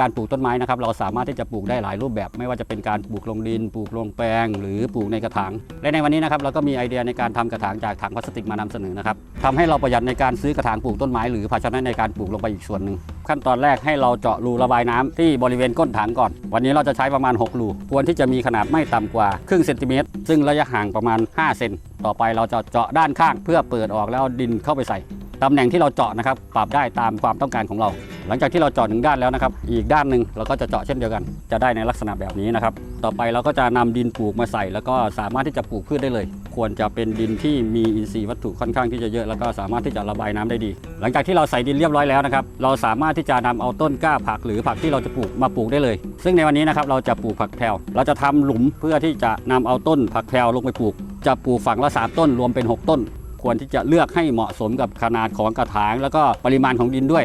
การปลูกต้นไม้นะครับเราสามารถที่จะปลูกได้หลายรูปแบบ ไม่ว่าจะเป็นการปลูกลงดิน ปลูกลงแปลง หรือปลูกในกระถางและในวันนี้นะครับเราก็มีไอเดียในการทำกระถางจากถังพลาสติกมานำเสนอนะครับทำให้เราประหยัดในการซื้อกระถางปลูกต้นไม้หรือภาชนะในการปลูกลงไปอีกส่วนหนึ่งขั้นตอนแรกให้เราเจาะรูระบายน้ำที่บริเวณก้นถังก่อน วันนี้เราจะใช้ประมาณ 6 รูควรที่จะมีขนาดไม่ต่ำกว่าครึ่งเซนติเมตรซึ่งระยะห่างประมาณ5เซนต่อไปเราจะเจาะด้านข้างเพื่อเปิดออกแล้วเอาดินเข้าไปใส่ ตำแหน่งที่เราเจาะนะครับปรับได้ตามความต้องการของเรา หลังจากที่เราเจาะหนึ่งด้านแล้วนะครับ อีกด้านหนึ่งเราก็จะเจาะเช่นเดียวกัน จะได้ในลักษณะแบบนี้นะครับ ต่อไปเราก็จะนำดินปลูกมาใส่ แล้วก็สามารถที่จะปลูกพืชได้เลย ควรจะเป็นดินที่มีอินทรีย์วัตถุค่อนข้างที่จะเยอะแล้วก็สามารถที่จะระบายน้ำได้ดี หลังจากที่เราใส่ดินเรียบร้อยแล้วนะครับเราสามารถที่จะนำเอาต้นกล้าผักหรือผักที่เราจะปลูกมาปลูกได้เลย ซึ่งในวันนี้นะครับเราจะปลูกผักแพรวเราจะทำหลุมเพื่อที่จะนำเอาต้นผักแพรวลงไปปลูก จะปลูกฝั่งละสามต้นรวมเป็นหกต้น ควรที่จะเลือกให้เหมาะสมกับขนาดของกระถาง แล้วก็ปริมาณของดินด้วย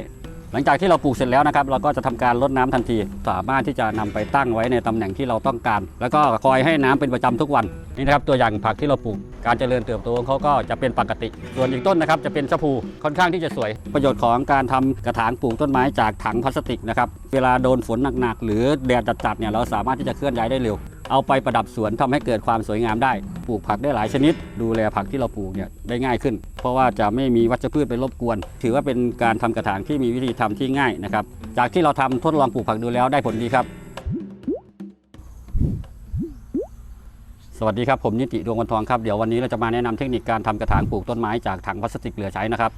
หลังจากที่เราปลูกเสร็จแล้วนะครับ เราก็จะทำการรดน้ำทันที สามารถที่จะนำไปตั้งไว้ในตำแหน่งที่เราต้องการ แล้วก็คอยให้น้ำเป็นประจำทุกวันนี่นะครับตัวอย่างผักที่เราปลูกการเจริญเติบโตของเขาก็จะเป็นปกติ ส่วนอีกต้นนะครับจะเป็นชะพูค่อนข้างที่จะสวย ประโยชน์ของการทำกระถางปลูกต้นไม้จากถังพลาสติกนะครับเวลาโดนฝนหนักๆหรือแดดจัดๆเนี่ยเราสามารถที่จะเคลื่อนย้ายได้เร็ว เอาไปประดับสวนทำให้เกิดความสวยงามได้ ปลูกผักได้หลายชนิด ดูแลผักที่เราปลูกเนี่ยได้ง่ายขึ้น เพราะว่าจะไม่มีวัชพืชไปรบกวน ถือว่าเป็นการทำกระถางที่มีวิธีทำที่ง่ายนะครับ จากที่เราทำทดลองปลูกผักดูแล้วได้ผลดีครับ สวัสดีครับผมนิติดวงวันทองครับ เดี๋ยววันนี้เราจะมาแนะนำเทคนิคการทำกระถางปลูกต้นไม้จากถังพลาสติกเหลือใช้นะครับ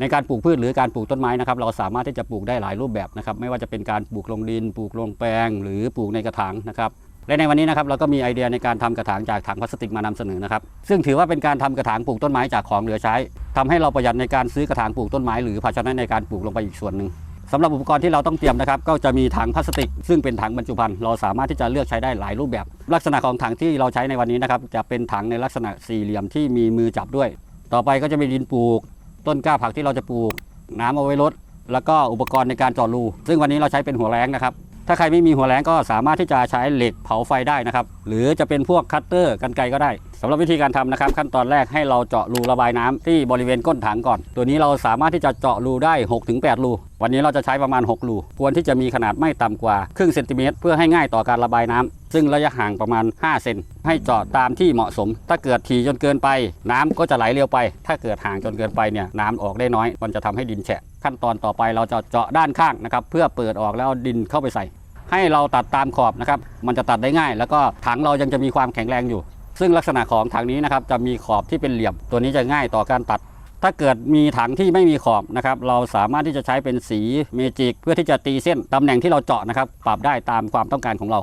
ในการปลูกพืชหรือการปลูกต้นไม้นะครับเราสามารถที่จะปลูกได้หลายรูปแบบนะครับไม่ว่าจะเป็นการปลูกลงดิน ปลูกลงแปลง หรือปลูกในกระถางนะครับ และในวันนี้นะครับเราก็มีไอเดียในการทำกระถางจากถังพลาสติกมานำเสนอนะครับซึ่งถือว่าเป็นการทำกระถางปลูกต้นไม้จากของเหลือใช้ทำให้เราประหยัดในการซื้อกระถางปลูกต้นไม้หรือภาชนะในการปลูกลงไปอีกส่วนหนึ่งสำหรับอุปกรณ์ที่เราต้องเตรียมนะครับก็จะมีถังพลาสติก ซึ่งเป็นถังบรรจุภัณฑ์เราสามารถที่จะเลือกใช้ได้หลายรูปแบบ ลักษณะของถังที่เราใช้ในวันนี้นะครับจะเป็นถังในลักษณะสี่เหลี่ยมที่มีมือจับด้วย ต่อไปก็จะมีดินปลูก ต้นกล้าผักที่เราจะปลูก น้ำเอาไว้ลดแล้วก็อุปกรณ์ในการเจาะรูซึ่งวันนี้เราใช้เป็นหัวแรงนะครับ ถ้าใครไม่มีหัวแรงก็สามารถที่จะใช้เหล็กเผาไฟได้นะครับ หรือจะเป็นพวกคัตเตอร์กันไกก็ได้สำหรับวิธีการทำนะครับ ขั้นตอนแรกให้เราเจาะรูระบายน้ำที่บริเวณก้นถังก่อน ตัวนี้เราสามารถที่จะเจาะรูได้ 6-8 รู วันนี้เราจะใช้ประมาณ 6 รู ควรที่จะมีขนาดไม่ต่ำกว่าครึ่งเซนติเมตรเพื่อให้ง่ายต่อการระบายน้ำซึ่งระยะห่างประมาณ 5 เซนให้เจาะตามที่เหมาะสม ถ้าเกิดถี่จนเกินไป น้ำก็จะไหลเร็วไป ถ้าเกิดห่างจนเกินไปเนี่ยน้ำออกได้น้อย มันจะทำให้ดินแฉะขั้นตอนต่อไปเราจะเจาะด้านข้างนะครับเพื่อเปิดออกแล้วดินเข้าไปใส่ ให้เราตัดตามขอบนะครับ มันจะตัดได้ง่าย แล้วก็ถังเรายังจะมีความแข็งแรงอยู่ ซึ่งลักษณะของถังนี้นะครับจะมีขอบที่เป็นเหลี่ยม ตัวนี้จะง่ายต่อการตัด ถ้าเกิดมีถังที่ไม่มีขอบนะครับเราสามารถที่จะใช้เป็นสีเมจิกเพื่อที่จะตีเส้นตำแหน่งที่เราเจาะนะครับปรับได้ตามความต้องการของเรา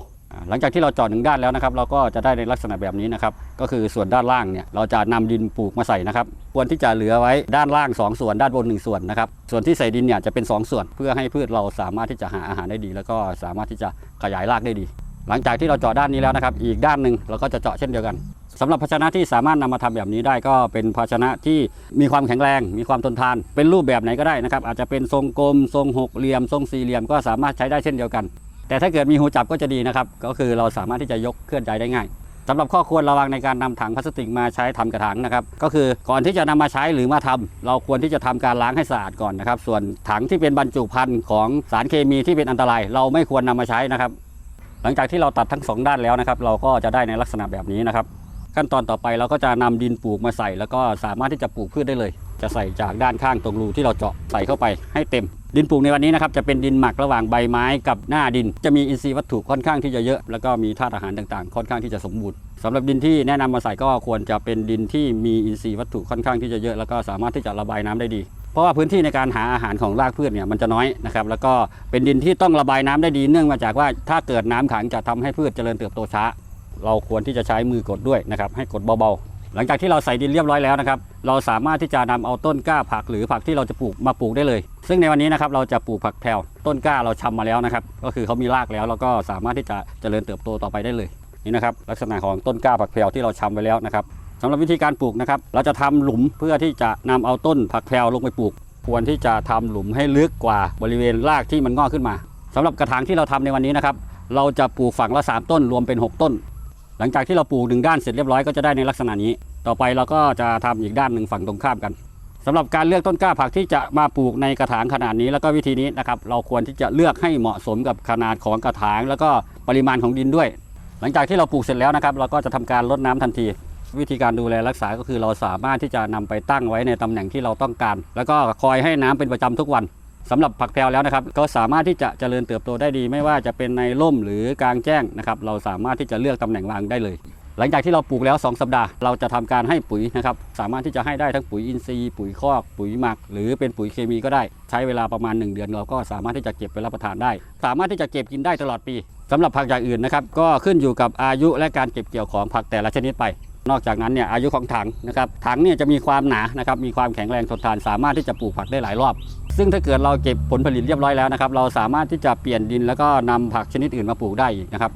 หลังจากที่เราเจาะหนึ่งด้านแล้วนะครับ เราก็จะได้ในลักษณะแบบนี้นะครับ ก็คือส่วนด้านล่างเนี่ยเราจะนำดินปลูกมาใส่นะครับ ควรที่จะเหลือไว้ด้านล่าง 2 ส่วนด้านบน 1 ส่วนนะครับ ส่วนที่ใส่ดินเนี่ยจะเป็น 2 ส่วน เพื่อให้พืชเราสามารถที่จะหาอาหารได้ดี แล้วก็สามารถที่จะขยายรากได้ดี หลังจากที่เราเจาะด้านนี้แล้วนะครับ อีกด้านหนึ่งเราก็จะเจาะเช่นเดียวกันสำหรับภาชนะที่สามารถนำมาทำแบบนี้ได้ก็เป็นภาชนะที่มีความแข็งแรง มีความทนทาน เป็นรูปแบบไหนก็ได้นะครับ อาจจะเป็นทรงกลม ทรงหกเหลี่ยม ทรงสี่เหลี่ยมก็สามารถใช้ได้เช่นเดียวกัน แต่ถ้าเกิดมีหูจับก็จะดีนะครับ ก็คือเราสามารถที่จะยกเคลื่อนย้ายได้ง่ายสำหรับข้อควรระวังในการนำถังพลาสติกมาใช้ทำกระถางนะครับ ก็คือก่อนที่จะนำมาใช้หรือมาทำเราควรที่จะทำการล้างให้สะอาดก่อนนะครับ ส่วนถังที่เป็นบรรจุภัณฑ์ของสารเคมีที่เป็นอันตราย เราไม่ควรนำมาใช้นะครับ หลังจากที่เราตัดทั้งสองด้านแล้วนะครับ เราก็จะได้ในลักษณะแบบนี้นะครับ ขั้นตอนต่อไปเราก็จะนำดินปลูกมาใส่ แล้วก็สามารถที่จะปลูกพืชได้เลย จะใส่จากด้านข้างตรงรูที่เราเจาะใส่เข้าไปให้เต็ม ดินปลูกในวันนี้นะครับจะเป็นดินหมักระหว่างใบไม้กับหน้าดิน จะมีอินทรีย์วัตถุค่อนข้างที่จะเยอะ แล้วก็มีธาตุอาหารต่างๆ ค่อนข้างที่จะสมบูรณ์สำหรับดินที่แนะนำมาใส่ก็ควรจะเป็นดินที่มีอินทรีย์วัตถุค่อนข้างที่จะเยอะ แล้วก็สามารถที่จะระบายน้ำได้ดี เพราะว่าพื้นที่ในการหาอาหารของรากพืชเนี่ยมันจะน้อยนะครับแล้วก็เป็นดินที่ต้องระบายน้ำได้ดีเนื่องมาจากว่าถ้าเกิดน้ำขังจะทำให้พืชเจริญเติบโตช้า เราควรที่จะใช้มือกดด้วยนะครับให้กดเบาๆ หลังจากที่เราใส่ดินเรียบร้อยแล้วนะครับ เราสามารถที่จะนำเอาต้นกล้าผักหรือผักที่เราจะปลูกมาปลูกได้เลย ซึ่งในวันนี้นะครับเราจะปลูกผักแพรวต้นกล้าเราชำมาแล้วนะครับ ก็คือเขามีรากแล้วแล้วก็สามารถที่จะเจริญเติบโตต่อไปได้เลยนี่นะครับลักษณะของต้นกล้าผักแพรวที่เราชำไว้แล้วนะครับสำหรับวิธีการปลูกนะครับ เราจะทำหลุมเพื่อที่จะนำเอาต้นผักแพรวลงไปปลูก ควรที่จะทำหลุมให้ลึกกว่าบริเวณรากที่มันงอกขึ้นมาสำหรับกระถางที่เราทำในวันนี้นะครับเราจะปลูกฝั่งละ 3 ต้นรวมเป็น 6 ต้น หลังจากที่เราปลูกหนึ่งด้านเสร็จเรียบร้อยก็จะได้ในลักษณะนี้ ต่อไปเราก็จะทำอีกด้านหนึ่งฝั่งตรงข้ามกันสำหรับการเลือกต้นกล้าผักที่จะมาปลูกในกระถางขนาดนี้แล้วก็วิธีนี้นะครับเราควรที่จะเลือกให้เหมาะสมกับขนาดของกระถาง แล้วก็ปริมาณของดินด้วย หลังจากที่เราปลูกเสร็จแล้วนะครับเราก็จะทำการรดน้ำทันทีวิธีการดูแลรักษาก็คือเราสามารถที่จะนำไปตั้งไว้ในตำแหน่งที่เราต้องการ แล้วก็คอยให้น้ำเป็นประจำทุกวัน สำหรับผักแพรวแล้วนะครับก็สามารถที่จะเจริญเติบโตได้ดี ไม่ว่าจะเป็นในร่มหรือกลางแจ้งนะครับเราสามารถที่จะเลือกตำแหน่งวางได้เลย หลังจากที่เราปลูกแล้ว 2 สัปดาห์ เราจะทำการให้ปุ๋ยนะครับสามารถที่จะให้ได้ทั้งปุ๋ยอินทรีย์ปุ๋ยคอกปุ๋ยหมัก หรือเป็นปุ๋ยเคมีก็ได้ ใช้เวลาประมาณ 1 เดือนเราก็สามารถที่จะเก็บไปรับประทานได้ สามารถที่จะเก็บกินได้ตลอดปีสำหรับผักอย่างอื่นนะครับก็ขึ้นอยู่กับอายุและการเก็บเกี่ยวของผักแต่ละชนิดไป นอกจากนั้นเนี่ยอายุของถังนะครับถังเนี่ยจะมีความหนานะครับมีความแข็งแรงทนทานสามารถที่จะปลูกผักได้หลายรอบ ซึ่งถ้าเกิดเราเก็บผลผลิตเรียบร้อยแล้วนะครับเราสามารถที่จะเปลี่ยนดินแล้วก็นำผักชนิดอื่นมาปลูกได้อีกนะครับ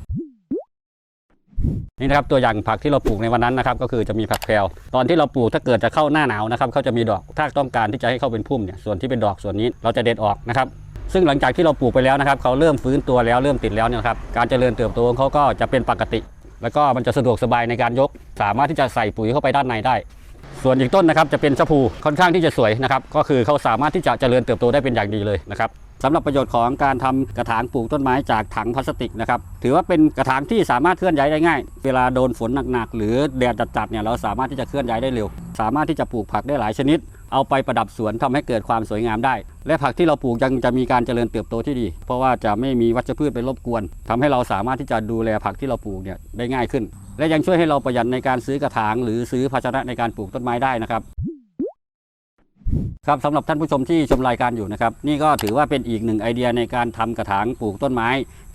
นี่นะครับตัวอย่างผักที่เราปลูกในวันนั้นนะครับก็คือจะมีผักแพรวตอนที่เราปลูกถ้าเกิดจะเข้าหน้าหนาวนะครับเขาจะมีดอกถ้าต้องการที่จะให้เข้าเป็นพุ่มเนี่ยส่วนที่เป็นดอกส่วนนี้เราจะเด็ดออกนะครับซึ่งหลังจากที่เราปลูกไปแล้วนะครับเขาเริ่มฟื้นตัวแล้วเริ่มติดแล้วเนี่ยนะครับการเจริญเติบโตของเขาก็จะเป็นปกติ แล้วก็มันจะสะดวกสบายในการยก สามารถที่จะใส่ปุ๋ยเข้าไปด้านในได้ ส่วนอีกต้นนะครับจะเป็นชะพูค่อนข้างที่จะสวยนะครับก็คือเขาสามารถที่จะเจริญเติบโตได้เป็นอย่างดีเลยนะครับสำหรับประโยชน์ของการทำกระถางปลูกต้นไม้จากถังพลาสติกนะครับถือว่าเป็นกระถางที่สามารถเคลื่อนย้ายได้ง่าย เวลาโดนฝนหนักๆหรือแดดจัดๆเนี่ยเราสามารถที่จะเคลื่อนย้ายได้เร็ว สามารถที่จะปลูกผักได้หลายชนิด เอาไปประดับสวนทำให้เกิดความสวยงามได้ และผักที่เราปลูกยังจะมีการเจริญเติบโตที่ดี เพราะว่าจะไม่มีวัชพืชไปรบกวนทำให้เราสามารถที่จะดูแลผักที่เราปลูกเนี่ยได้ง่ายขึ้น และยังช่วยให้เราประหยัดในการซื้อกระถาง หรือซื้อภาชนะในการปลูกต้นไม้ได้นะครับ ครับสำหรับท่านผู้ชมที่ชมรายการอยู่นะครับ นี่ก็ถือว่าเป็นอีกหนึ่งไอเดียในการทำกระถางปลูกต้นไม้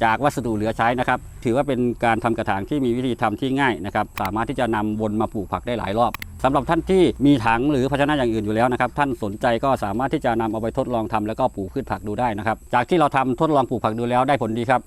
จากวัสดุเหลือใช้นะครับ ถือว่าเป็นการทำกระถางที่มีวิธีทำที่ง่ายนะครับ สามารถที่จะนำวนมาปลูกผักได้หลายรอบสำหรับท่านที่มีถังหรือภาชนะอย่างอื่นอยู่แล้วนะครับ ท่านสนใจก็สามารถที่จะนำเอาไปทดลองทำแล้วก็ปลูกพืชผักดูได้นะครับ จากที่เราทำทดลองปลูกผักดูแล้วได้ผลดีครับ